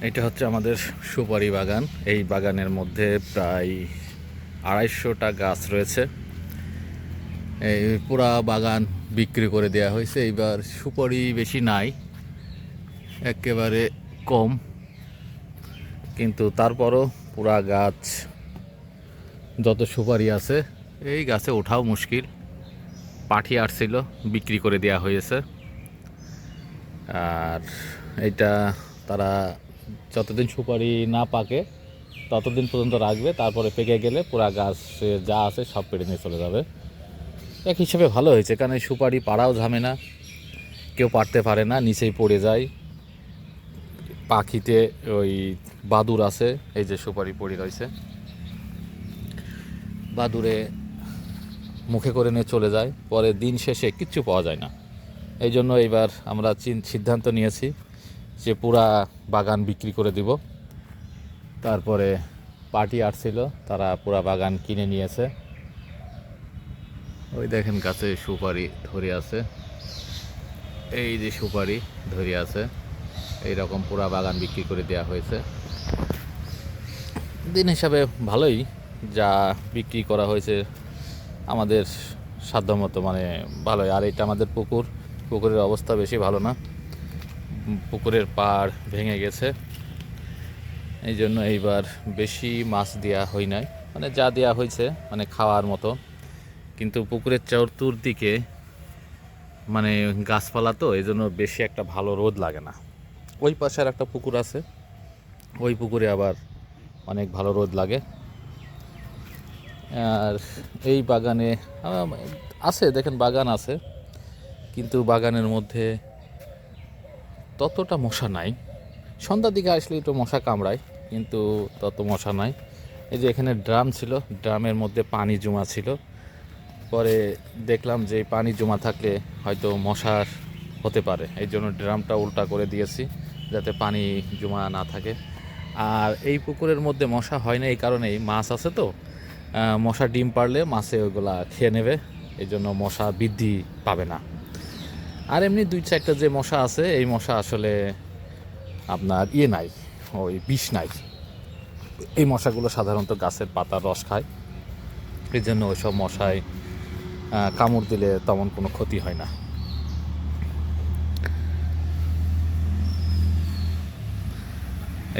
এটা হচ্ছে আমাদের সুপারি বাগান। এই বাগানের মধ্যে প্রায় আড়াইশোটা গাছ রয়েছে। এই পুরা বাগান বিক্রি করে দেওয়া হয়েছে। এইবার সুপারি বেশি নাই, একেবারে কম। কিন্তু তারপরও পুরা গাছ, যত সুপারি আছে, এই গাছে ওঠাও মুশকিল। পাঠি আসছিল, বিক্রি করে দেওয়া হয়েছে। আর এটা তারা যতদিন সুপারি না পাকে, ততদিন পর্যন্ত রাখবে, তারপরে পেকে গেলে পুরা গাছ যা আছে সব পেড়ে নিয়ে চলে যাবে। এক হিসেবে ভালো হয়েছে, কারণ এই সুপারি পাড়াও ঝামে না কেউ পারতে পারে না, নিচেই পড়ে যায়। পাখিতে ওই বাদুর আছে, এই যে সুপারি পড়ে রয়েছে। বাদুরে মুখে করে নিয়ে চলে যায়, পরে দিন শেষে কিচ্ছু পাওয়া যায় না। এই জন্য এইবার আমরা সিদ্ধান্ত নিয়েছি যে পুরা বাগান বিক্রি করে দিব। তারপরে পার্টি আসছিল, তারা পুরা বাগান কিনে নিয়েছে। ওই দেখেন গাছে সুপারি ধরে আছে। এই যে সুপারি ধরে আছে এই রকম পুরা বাগান বিক্রি করে দেওয়া হয়েছে। দিন হিসাবে ভালোই, যা বিক্রি করা হয়েছে আমাদের সাধ্যমতো মানে ভালোই। আর এটা আমাদের পুকুর, পুকুরের অবস্থা বেশি ভালো না। পুকুরের পাড় ভেঙে গেছে। এই জন্য এইবার বেশি মাছ দেওয়া হয় নাই। মানে যা দেওয়া হয়েছে মানে খাওয়ার মতো। কিন্তু পুকুরের চতুর্দিকে মানে গাছপালা তো এই জন্য বেশি একটা ভালো রোদ লাগে না। ওই পাশে আর একটা পুকুর আছে। ওই পুকুরে আবার অনেক ভালো রোদ লাগে। আর এই বাগানে আছে, দেখেন বাগান আছে। কিন্তু বাগানের মধ্যে ততটা মশা নাই। সন্ধ্যার দিকে আসলে একটু মশা কামড়ায়, কিন্তু তত মশা নাই। এই যে এখানে ড্রাম ছিল, ড্রামের মধ্যে পানি জমা ছিল। পরে দেখলাম যে পানি জমা থাকলে হয়তো মশার হতে পারে। এই জন্য ড্রামটা উল্টা করে দিয়েছি, যাতে পানি জমা না থাকে। আর এই পুকুরের মধ্যে মশা হয় না এই কারণেই, মাছ আছে তো। মশা ডিম পারলে মাছে ওইগুলা খেয়ে নেবে, এই জন্য মশা বৃদ্ধি পাবে না। আর এমনি দুই চারটা যে মশা আছে, এই মশা আসলে আপনার ইয়ে নাই, ওই বিষ নাই। এই মশাগুলো সাধারণত গাছের পাতার রস খায়। এই জন্য ওইসব মশায় কামড় দিলে তেমন কোনো ক্ষতি হয় না।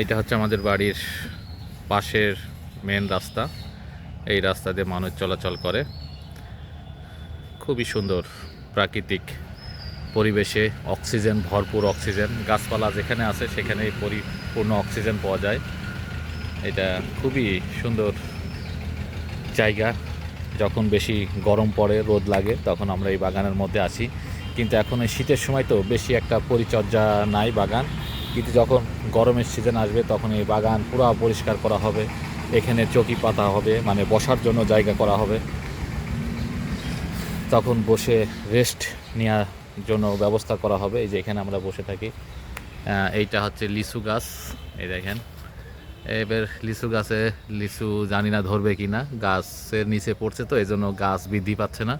এইটা হচ্ছে আমাদের বাড়ির পাশের মেন রাস্তা। এই রাস্তা দিয়ে মানুষ চলাচল করে। খুবই সুন্দর প্রাকৃতিক পরিবেশে অক্সিজেন, ভরপুর অক্সিজেন। গাছপালা যেখানে আছে, সেখানেই পরিপূর্ণ অক্সিজেন পাওয়া যায়। এটা খুবই সুন্দর জায়গা। যখন বেশি গরম পড়ে, রোদ লাগে, তখন আমরা এই বাগানের মধ্যে আসি কিন্তু এখন এই শীতের সময় তো বেশি একটা পরিচর্যা নাই বাগান। কিন্তু যখন গরমের সিজন আসবে, তখন এই বাগান পুরো পরিষ্কার করা হবে। এখানে চকি পাতা হবে মানে বসার জন্য জায়গা করা হবে। তখন বসে রেস্ট নেওয়ার জন্য ব্যবস্থা করা হবে। এই যে এখানে আমরা বসে থাকি। এইটা হচ্ছে লিচু গাছ। এই দেখেন। এবার লিচু গাছে লিচু জানি না ধরবে কি না। গাছের নিচে পড়ছে তো এই জন্য গাছ বৃদ্ধি পাচ্ছে না।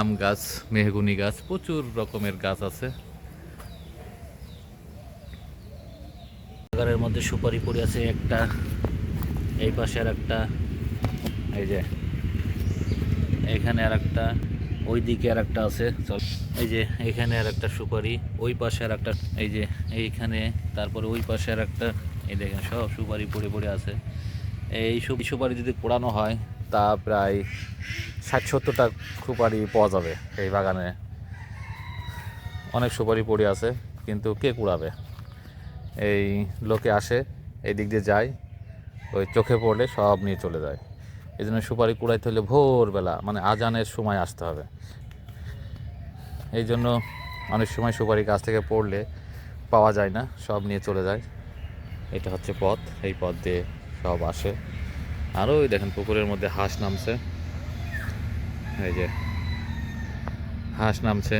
আম গাছ, মেহগুনি গাছ, প্রচুর রকমের গাছ আছে। বাগানের মধ্যে সুপারি পড়ে আছে একটা। এই পাশে আর একটা এই যে। এখানে আর একটা ওই দিকে আর একটা আছে। চল। এই যে এখানে আর একটা সুপারি, ওই পাশে আর একটা এই যে এইখানে, তারপরে ওই পাশে আর একটা এই দেখেন সব সুপারি পড়ে পড়ে আছে। এই সুপারি যদি পোড়ানো হয়, তা প্রায় ষাট সত্তরটা সুপারি পাওয়া যাবে এই বাগানে। অনেক সুপারি পড়ে আছে, কিন্তু কে কুড়াবে এই লোকে আসে এই দিক দিয়ে যায়, ওই চোখে পড়লে সব নিয়ে চলে যায়। এই জন্য সুপারি কুড়াইতে হলে ভোরবেলা মানে আজানের সময় আসতে হবে। এই জন্য অনেক সময় সুপারি গাছ থেকে পড়লে পাওয়া যায় না, সব নিয়ে চলে যায়। এটা হচ্ছে পথ, এই পথ দিয়ে সব আসে। আরও ওই দেখেন পুকুরের মধ্যে হাঁস নামছে। এই যে হাঁস নামছে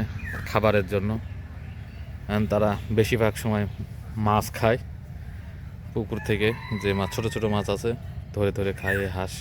খাবারের জন্য। তারা বেশিরভাগ সময় মাছ খায়। পুকুর থেকে যে মাছ ছোটো ছোটো মাছ আছে, ধরে ধরে খায় হাঁস।